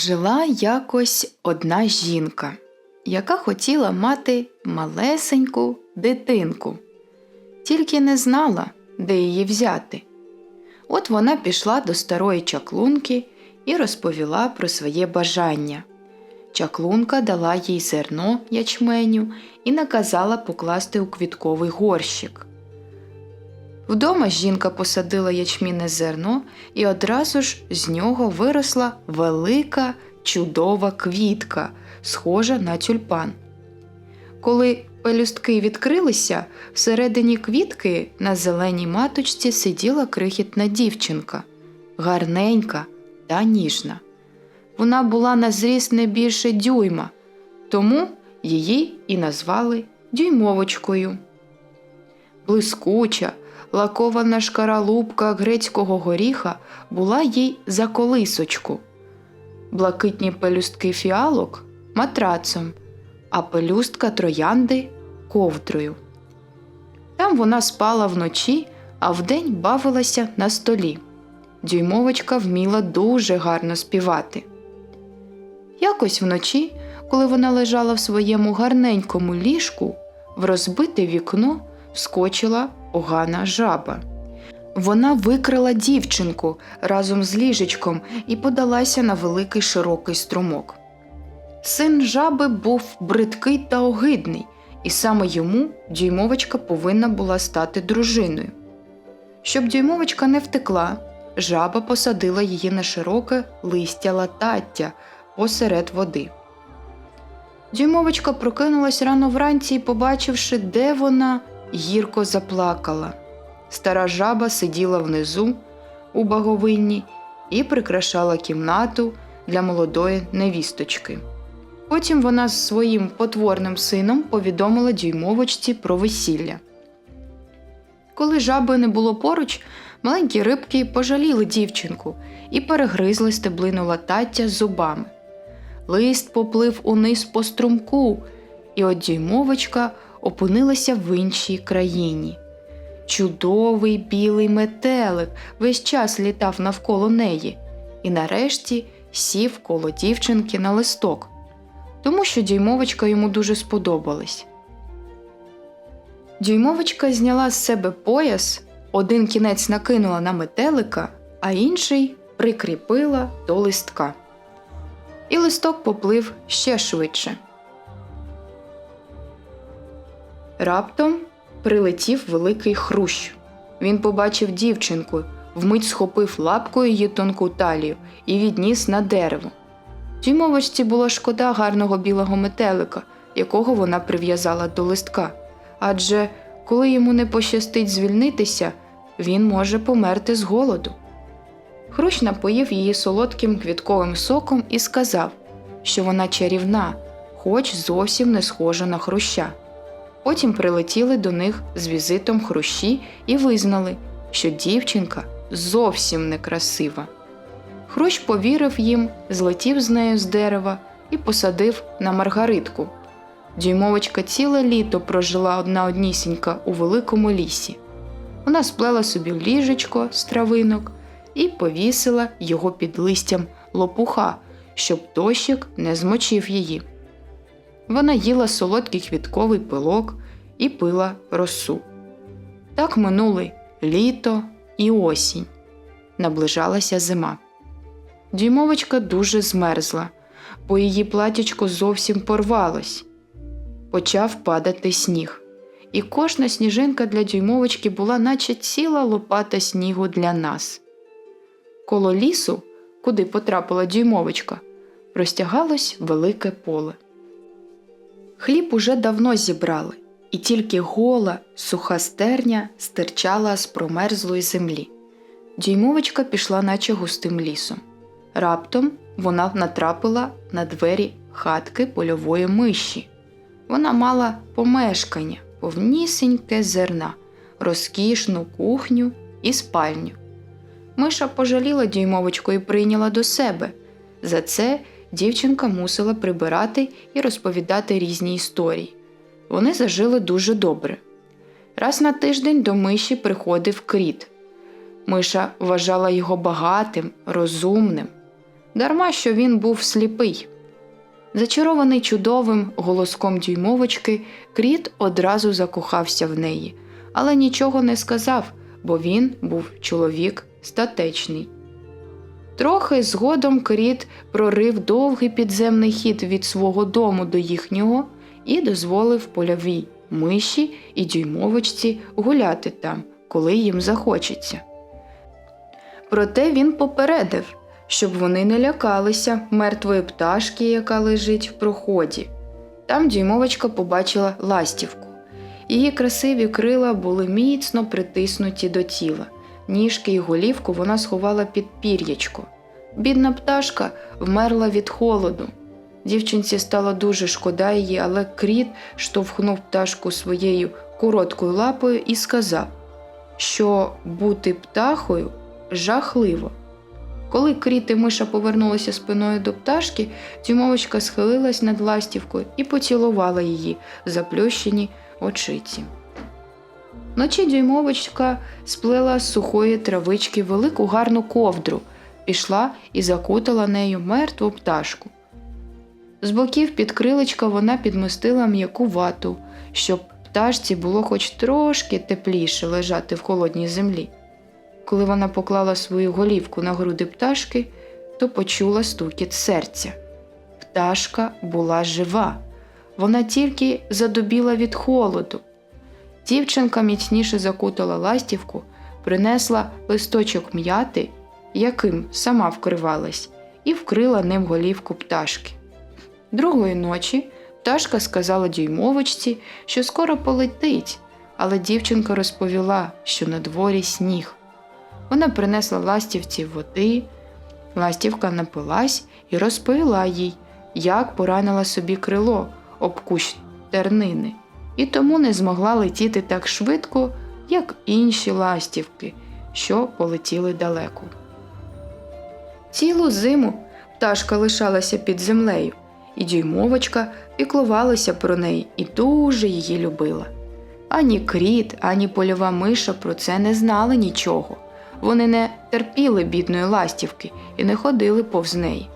Жила якось одна жінка, яка хотіла мати малесеньку дитинку, тільки не знала, де її взяти. От вона пішла до старої чаклунки і розповіла про своє бажання. Чаклунка дала їй зерно ячменю і наказала покласти у квітковий горщик. Вдома жінка посадила ячмінне зерно, і одразу ж з нього виросла велика чудова квітка, схожа на тюльпан. Коли пелюстки відкрилися, всередині квітки на зеленій маточці сиділа крихітна дівчинка, гарненька та ніжна. Вона була на зріст не більше дюйма, тому її і назвали дюймовочкою. Блискуча, лакована шкаралупка грецького горіха була їй за колисочку, блакитні пелюстки фіалок матрацом, а пелюстка троянди ковдрою. Там вона спала вночі, а вдень бавилася на столі. Дюймовочка вміла дуже гарно співати. Якось вночі, коли вона лежала в своєму гарненькому ліжку, в розбите вікно вскочила погана жаба. Вона викрила дівчинку разом з ліжечком і подалася на великий широкий струмок. Син жаби був бридкий та огидний, і саме йому дюймовочка повинна була стати дружиною. Щоб дюймовочка не втекла, жаба посадила її на широке листя латаття посеред води. Дюймовочка прокинулась рано вранці і, побачивши, де вона, гірко заплакала. Стара жаба сиділа внизу у баговинні і прикрашала кімнату для молодої невісточки. Потім вона з своїм потворним сином повідомила дюймовочці про весілля. Коли жаби не було поруч, маленькі рибки пожаліли дівчинку і перегризли стеблину латаття зубами. Лист поплив униз по струмку, і от дюймовочка опинилася в іншій країні. Чудовий білий метелик весь час літав навколо неї і нарешті сів коло дівчинки на листок, тому що дюймовочка йому дуже сподобалась. Дюймовочка зняла з себе пояс, один кінець накинула на метелика, а інший прикріпила до листка. І листок поплив ще швидше. Раптом прилетів великий хрущ. Він побачив дівчинку, вмить схопив лапкою її тонку талію і відніс на дерево. Дюймовочці було шкода гарного білого метелика, якого вона прив'язала до листка. Адже коли йому не пощастить звільнитися, він може померти з голоду. Хрущ напоїв її солодким квітковим соком і сказав, що вона чарівна, хоч зовсім не схожа на хруща. Потім прилетіли до них з візитом хрущі і визнали, що дівчинка зовсім некрасива. Хрущ повірив їм, злетів з нею з дерева і посадив на маргаритку. Дюймовочка ціле літо прожила одна однісінька у великому лісі. Вона сплела собі ліжечко з травинок і повісила його під листям лопуха, щоб дощик не змочив її. Вона їла солодкий квітковий пилок і пила росу. Так минули літо і осінь. Наближалася зима. Дюймовочка дуже змерзла, бо її платячко зовсім порвалось. Почав падати сніг, і кожна сніжинка для дюймовочки була, наче ціла лопата снігу для нас. Коло лісу, куди потрапила дюймовочка, простягалось велике поле. Хліб уже давно зібрали, і тільки гола, суха стерня стирчала з промерзлої землі. Дюймовочка пішла, наче густим лісом. Раптом вона натрапила на двері хатки польової миші. Вона мала помешкання, повнісіньке зерна, розкішну кухню і спальню. Миша пожаліла дюймовочку і прийняла до себе. За це дівчинка мусила прибирати і розповідати різні історії. Вони зажили дуже добре. Раз на тиждень до миші приходив кріт. Миша вважала його багатим, розумним. дарма що він був сліпий. Зачарований чудовим голоском дюймовочки, кріт одразу закохався в неї, але нічого не сказав, бо він був чоловік статечний. Трохи згодом кріт прорив довгий підземний хід від свого дому до їхнього і дозволив польовій миші і дюймовочці гуляти там, коли їм захочеться. Проте він попередив, щоб вони не лякалися мертвої пташки, яка лежить в проході. Там дюймовочка побачила ластівку. Її красиві крила були міцно притиснуті до тіла. Ніжки й голівку вона сховала під пір'ячко. Бідна пташка вмерла від холоду. Дівчинці стало дуже шкода її, але кріт штовхнув пташку своєю короткою лапою і сказав, що бути птахою жахливо. Коли кріт і миша повернулися спиною до пташки, тюмовочка схилилась над ластівкою і поцілувала її заплющені очиці. Вночі дюймовочка сплела з сухої травички велику гарну ковдру, пішла і закутала нею мертву пташку. З боків під крилечка вона підмостила м'яку вату, щоб пташці було хоч трошки тепліше лежати в холодній землі. Коли вона поклала свою голівку на груди пташки, то почула стукіт серця. Пташка була жива, вона тільки задубіла від холоду. Дівчинка міцніше закутала ластівку, принесла листочок м'яти, яким сама вкривалась, і вкрила ним голівку пташки. Другої ночі пташка сказала дюймовочці, що скоро полетить, але дівчинка розповіла, що на дворі сніг. Вона принесла ластівці води. Ластівка напилась і розповіла їй, як поранила собі крило об кущ тернини, і тому не змогла летіти так швидко, як інші ластівки, що полетіли далеко. Цілу зиму пташка лишалася під землею, і дюймовочка піклувалася про неї і дуже її любила. Ані кріт, ані польова миша про це не знали нічого. Вони не терпіли бідної ластівки і не ходили повз неї.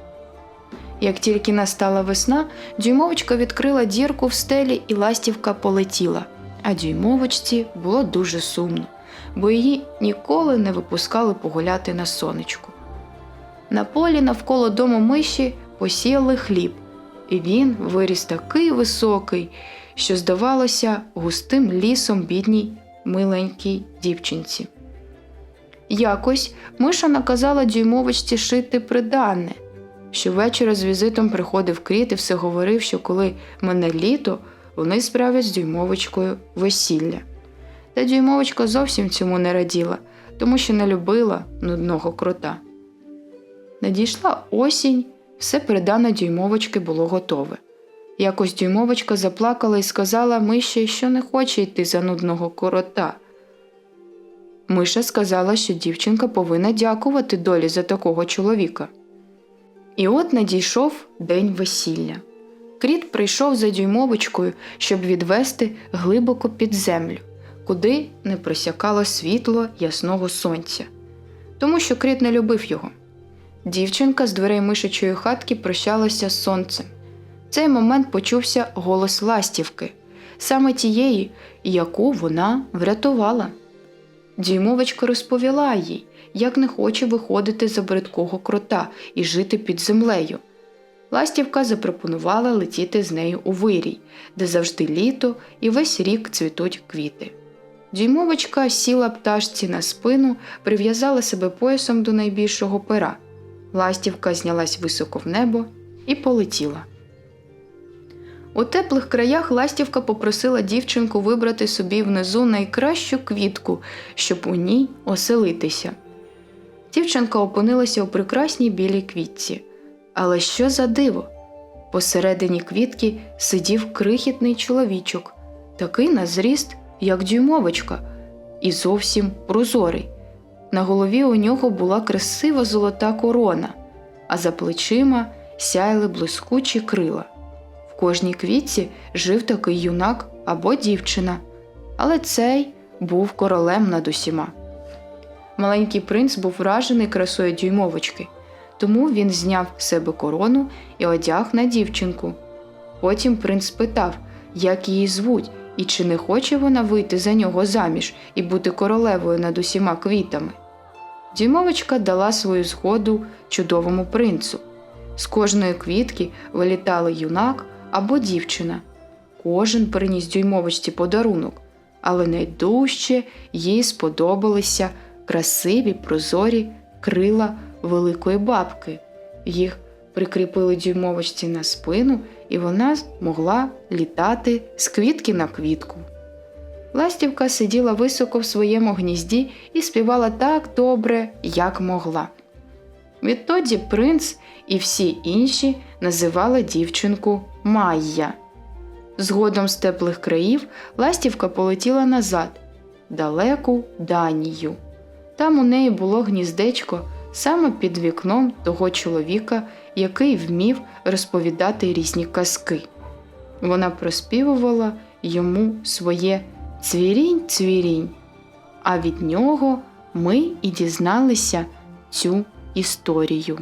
Як тільки настала весна, дюймовочка відкрила дірку в стелі і ластівка полетіла, а дюймовочці було дуже сумно, бо її ніколи не випускали погуляти на сонечку. На полі навколо дому миші посіяли хліб, і він виріс такий високий, що здавалося густим лісом бідній миленькій дівчинці. Якось миша наказала дюймовочці шити придане. Щовечора з візитом приходив кріт і все говорив, що коли мене літо, вони справять з дюймовочкою весілля. Та дюймовочка зовсім цьому не раділа, тому що не любила нудного крота. Надійшла осінь, все придане дюймовочки було готове. Якось дюймовочка заплакала і сказала миші, що не хоче йти за нудного корота. Миша сказала, що дівчинка повинна дякувати долі за такого чоловіка. І от надійшов день весілля. Кріт прийшов за дюймовочкою, щоб відвести глибоко під землю, куди не просякало світло ясного сонця, тому що кріт не любив його. Дівчинка з дверей мишачої хатки прощалася з сонцем. В цей момент почувся голос ластівки, саме тієї, яку вона врятувала. Дюймовочка розповіла їй, як не хоче виходити за бридкого крота і жити під землею. Ластівка запропонувала летіти з нею у вирій, де завжди літо і весь рік цвітуть квіти. Дюймовочка сіла пташці на спину, прив'язала себе поясом до найбільшого пера. Ластівка знялась високо в небо і полетіла. У теплих краях ластівка попросила дівчинку вибрати собі внизу найкращу квітку, щоб у ній оселитися. Дівчинка опинилася у прекрасній білій квітці. Але що за диво? Посередині квітки сидів крихітний чоловічок, такий на зріст, як дюймовочка, і зовсім прозорий. На голові у нього була красива золота корона, а за плечима сяяли блискучі крила. В кожній квітці жив такий юнак або дівчина, але цей був королем над усіма. Маленький принц був вражений красою дюймовочки. тому він зняв з себе корону і одяг на дівчинку. Потім принц спитав, як її звуть, і чи не хоче вона вийти за нього заміж і бути королевою над усіма квітами. Дюймовочка дала свою згоду чудовому принцу. З кожної квітки вилітали юнак або дівчина. Кожен приніс дюймовочці подарунок, але найдужче їй сподобалися красиві прозорі крила великої бабки. Їх прикріпили дюймовочці на спину, і вона могла літати з квітки на квітку. Ластівка сиділа високо в своєму гнізді і співала так добре, як могла. Відтоді принц і всі інші називали дівчинку Майя. Згодом з теплих країв ластівка полетіла назад, далеку Данію. Там у неї було гніздечко саме під вікном того чоловіка, який вмів розповідати різні казки. Вона проспівувала йому своє цвірінь цвірінь, а від нього ми і дізналися цю історію.